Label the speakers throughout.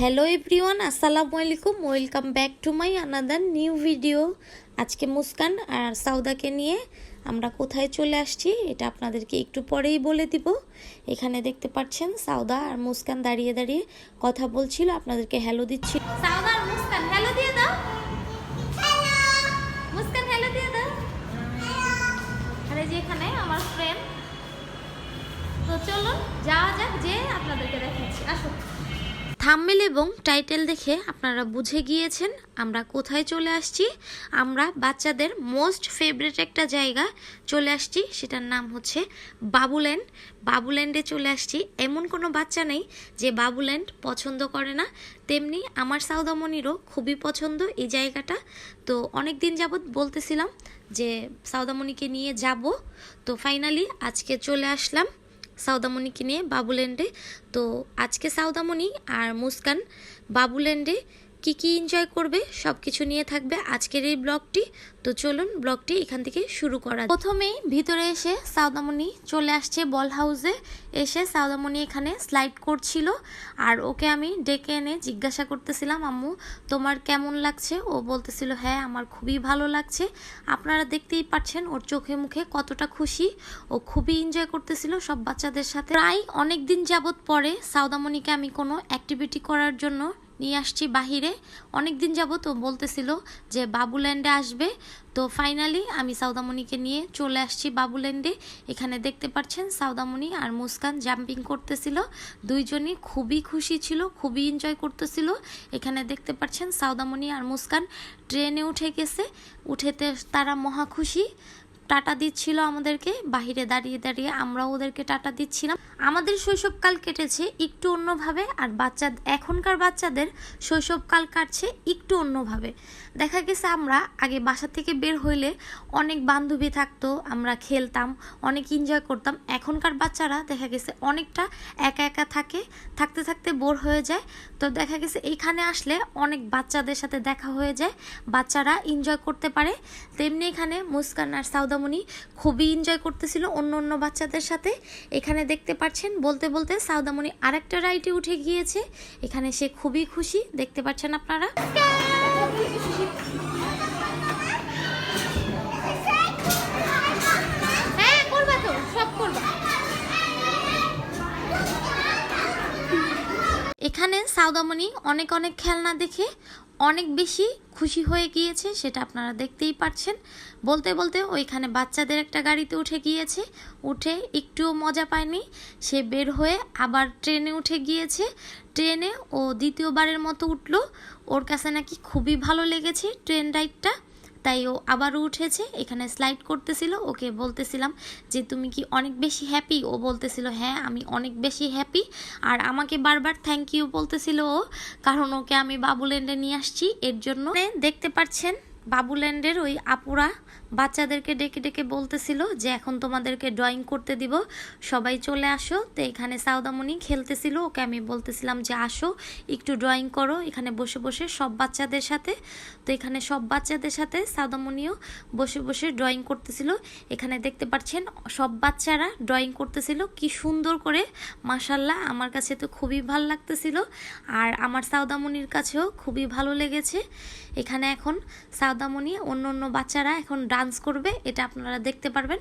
Speaker 1: Hello everyone আসসালামু আলাইকুম welcome back to my another new video আজকে মুস্কান আর সাউদাকে নিয়ে আমরা কোথায় চলে আসছি, এটা আপনাদেরকে একটু পরেই বলে দিব। এখানে দেখতে পাচ্ছেন সাউদা আর মুস্কান দাঁড়িয়ে দাঁড়িয়ে কথা বলছিল, আপনাদেরকে হ্যালো দিচ্ছি। আমার ফ্রেন্ড তো চলুন, যাওয়া যাক যে আপনাদেরকে দেখাচ্ছি। আসুন। থাম্মেল এবং টাইটেল দেখে আপনারা বুঝে গিয়েছেন আমরা কোথায় চলে আসছি। আমরা বাচ্চাদের মোস্ট ফেভারিট একটা জায়গা চলে আসছি, সেটার নাম হচ্ছে বাবুল্যান্ড। বাবুল্যান্ডে চলে আসছি। এমন কোনো বাচ্চা নেই যে বাবুল্যান্ড পছন্দ করে না। তেমনি আমার সাউদামণিরও খুবই পছন্দ এই জায়গাটা। তো অনেক দিন যাবৎ বলতেছিলাম যে সাউদামণিকে নিয়ে যাব। তো ফাইনালি আজকে চলে আসলাম। সাউদামণিকে নিয়ে বাবুল্যান্ডে। তো আজকে সাউদামণি আর মুস্কান বাবুল্যান্ডে কি কি এনজয় করবে সব কিছু নিয়ে থাকবে আজকের এই ব্লগটি। তো চলুন ব্লগটি এখান থেকে শুরু করা প্রথমেই ভিতরে এসে সাউদামণি চলে আসছে বল হাউসে। এসে সাউদামণি এখানে স্লাইড করছিল। আর ওকে আমি ডেকে এনে জিজ্ঞাসা করতেছিলাম, আম্মু, তোমার কেমন লাগছে? ও বলতেছিল হ্যাঁ আমার খুবই ভালো লাগছে। আপনারা দেখতেই পাচ্ছেন ওর চোখে মুখে কতটা খুশি। ও খুবই এনজয় করতেছিল সব বাচ্চাদের সাথে। প্রায় অনেক দিন যাবত পরে সাউদামণিকে আমি কোনো অ্যাক্টিভিটি করার জন্য নিয়ে আসছি বাহিরে। অনেক দিন যাবত তো বলতেছিল যে বাবুল্যান্ডে আসবে। তো ফাইনালি আমি সাউদামণিকে নিয়ে চলে আসছি বাবুল্যান্ডে এখানে দেখতে পাচ্ছেন সাউদামণি আর মুস্কান জাম্পিং করতেছিল। দুইজনই খুবই খুশি ছিল, খুবই এনজয় করতেছিল। এখানে দেখতে পাচ্ছেন সাউদামণি আর মুস্কান ট্রেনে উঠে গেছে। উঠেতে তারা মহা খুশি। টাটা দিচ্ছিল আমাদেরকে, বাহিরে দাঁড়িয়ে দাঁড়িয়ে আমরাও ওদেরকে টাটা দিচ্ছিলাম। আমাদের শৈশবকাল কেটেছে একটু অন্যভাবে আর বাচ্চা, এখনকার বাচ্চাদের শৈশবকাল কাটছে একটু অন্যভাবে। দেখা গেছে আমরা আগে বাসা থেকে বের হইলে অনেক বান্ধবী থাকতো, আমরা খেলতাম, অনেক এনজয় করতাম। এখনকার বাচ্চারা দেখা গেছে অনেকটা একা একা থাকে, থাকতে থাকতে বোর হয়ে যায়। তো দেখা গেছে এইখানে আসলে অনেক বাচ্চাদের সাথে দেখা হয়ে যায়, বাচ্চারা এনজয় করতে পারে। তেমনি এখানে মুস্কান আর সাউদামণি খুবই এনজয় করতেছিল অন্য অন্য বাচ্চাদের সাথে। এখানে দেখতে পাচ্ছেন, বলতে বলতে সাউদামণি আরেকটা রাইডে উঠে গিয়েছে। এখানে সে খুবই খুশি, দেখতে পাচ্ছেন আপনারা। হ্যাঁ এখানে সাউদামণি অনেক অনেক খেলনা দেখে অনেক বেশি খুশি হয়ে গিয়েছে, সেটা আপনারা দেখতেই পাচ্ছেন বলতে বলতে ওইখানে বাচ্চাদের একটা গাড়িতে উঠে গিয়েছে, উঠে একটুও মজা পায়নি। সে বের হয়ে আবার ট্রেনে উঠে গিয়েছে। ট্রেনে ও দ্বিতীয়বারের মতো উঠল। ওর কাছে নাকি খুবই ভালো লেগেছে ট্রেন রাইডটা। তাই ও আবারও উঠেছে, এখানে স্লাইড করতেছিল, ওকে বলতেছিলাম যে, তুমি কি অনেক বেশি হ্যাপি ও বলতেছিল হ্যাঁ আমি অনেক বেশি হ্যাপি আর আমাকে বারবার থ্যাংক ইউ বলতেছিল ও, কারণ ওকে আমি বাবুল্যান্ডে নিয়ে আসছি, এর জন্য। দেখতে পাচ্ছেন বাবুল্যান্ডের ওই আপুরা বাচ্চাদেরকে ডেকে ডেকে বলতেছিল যে, এখন তোমাদেরকে ড্রয়িং করতে দিব। সবাই চলে আসো। তো এখানে সাউদামণি খেলতেছিল। ওকে আমি বলতেছিলাম যে, আসো, একটু ড্রয়িং করো। এখানে বসে বসে সব বাচ্চাদের সাথে, তো এখানে সব বাচ্চাদের সাথে সাউদামণিও বসে বসে ড্রয়িং করতেছিল। এখানে দেখতে পাচ্ছেন, সব বাচ্চারা ড্রয়িং করতেছিল। কি সুন্দর করে মাসাল্লাহ আমার কাছে তো খুবই ভালো লাগতেছিল। আর আমার সাউদামণির কাছেও খুবই ভালো লেগেছে। এখানে এখন সাউদামণি অন্য অন্য বাচ্চারা এখন ডান্স করবে এটা আপনারা দেখতে পারবেন।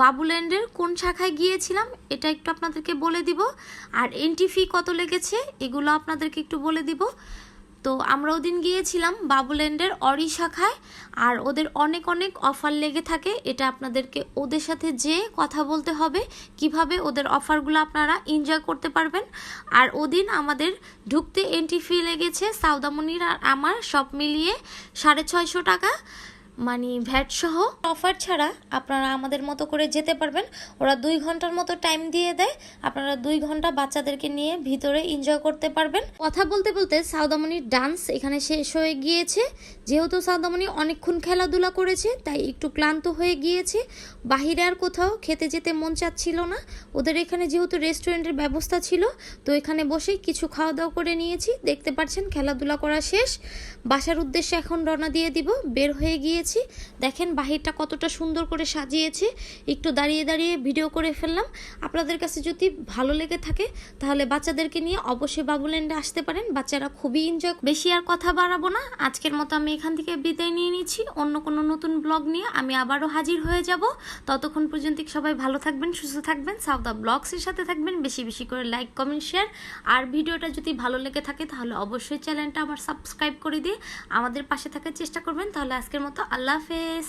Speaker 1: বাবুল্যান্ডের কোন শাখায় গিয়েছিলাম, এটা একটু আপনাদেরকে বলে দিব। আর এন্ট্রি ফি কত লেগেছে, এগুলো আপনাদেরকে একটু বলে দিব। তো আমরা ওদিন গিয়েছিলাম বাবুল্যান্ডের অরি শাখায়, আর ওদের অনেক অনেক অফার লেগে থাকে। এটা আপনাদেরকে ওদের সাথে যে কথা বলতে হবে, কীভাবে ওদের অফারগুলো আপনারা এনজয় করতে পারবেন। আর ওদিন আমাদের ঢুকতে এন্ট্রি ফি লেগেছে, সাউদামনির আর আমার, সব মিলিয়ে সাড়ে ছয়শো টাকা। মানে ভ্যাট সহ। অফার ছাড়া আপনারা আমাদের মতো করে যেতে পারবেন। ওরা দুই ঘণ্টার মতো টাইম দিয়ে দেয়। আপনারা দুই ঘণ্টা বাচ্চাদেরকে নিয়ে ভিতরে এনজয় করতে পারবেন। কথা বলতে বলতে সাউদামনির ডান্স এখানে শেষ হয়ে গিয়েছে। যেহেতু সাউদামনি অনেকক্ষণ খেলাধুলা করেছে তাই একটু ক্লান্ত হয়ে গিয়েছে। বাহিরে আর কোথাও খেতে যেতে মন চাচ্ছিল না। ওদের এখানে যেহেতু রেস্টুরেন্টের ব্যবস্থা ছিল তো এখানে বসেই কিছু খাওয়া দাওয়া করে নিয়েছি। দেখতে পাচ্ছেন খেলাধুলা করা শেষ। বাসার উদ্দেশ্যে এখন রওনা দিয়ে দিব। বের হয়ে গিয়েছি দেখেন, বাহিরটা কতটা সুন্দর করে সাজিয়েছে। একটু দাঁড়িয়ে দাঁড়িয়ে ভিডিও করে ফেললাম। আপনাদের কাছে যদি ভালো লেগে থাকে, তাহলে বাচ্চাদেরকে নিয়ে অবশ্যই বাবুল্যান্ডে আসতে পারেন। বাচ্চারা খুবই এনজয় বেশি আর কথা বাড়াবো না। আজকের মতো আমি এখান থেকে বিদায় নিয়ে নিচ্ছি। অন্য কোনো নতুন ব্লগ নিয়ে আমি আবারও হাজির হয়ে যাব। ততক্ষণ পর্যন্ত সবাই ভালো থাকবেন, সুস্থ থাকবেন। সাউথ ব্লগসের সাথে থাকবেন। বেশি বেশি করে লাইক কমেন্ট শেয়ার আর ভিডিওটা যদি ভালো লেগে থাকে, তাহলে অবশ্যই চ্যানেলটা আমার সাবস্ক্রাইব করে দিয়ে আমাদের পাশে থাকার চেষ্টা করবেন। তাহলে আজকের মতো আল্লাহ হাফেজ।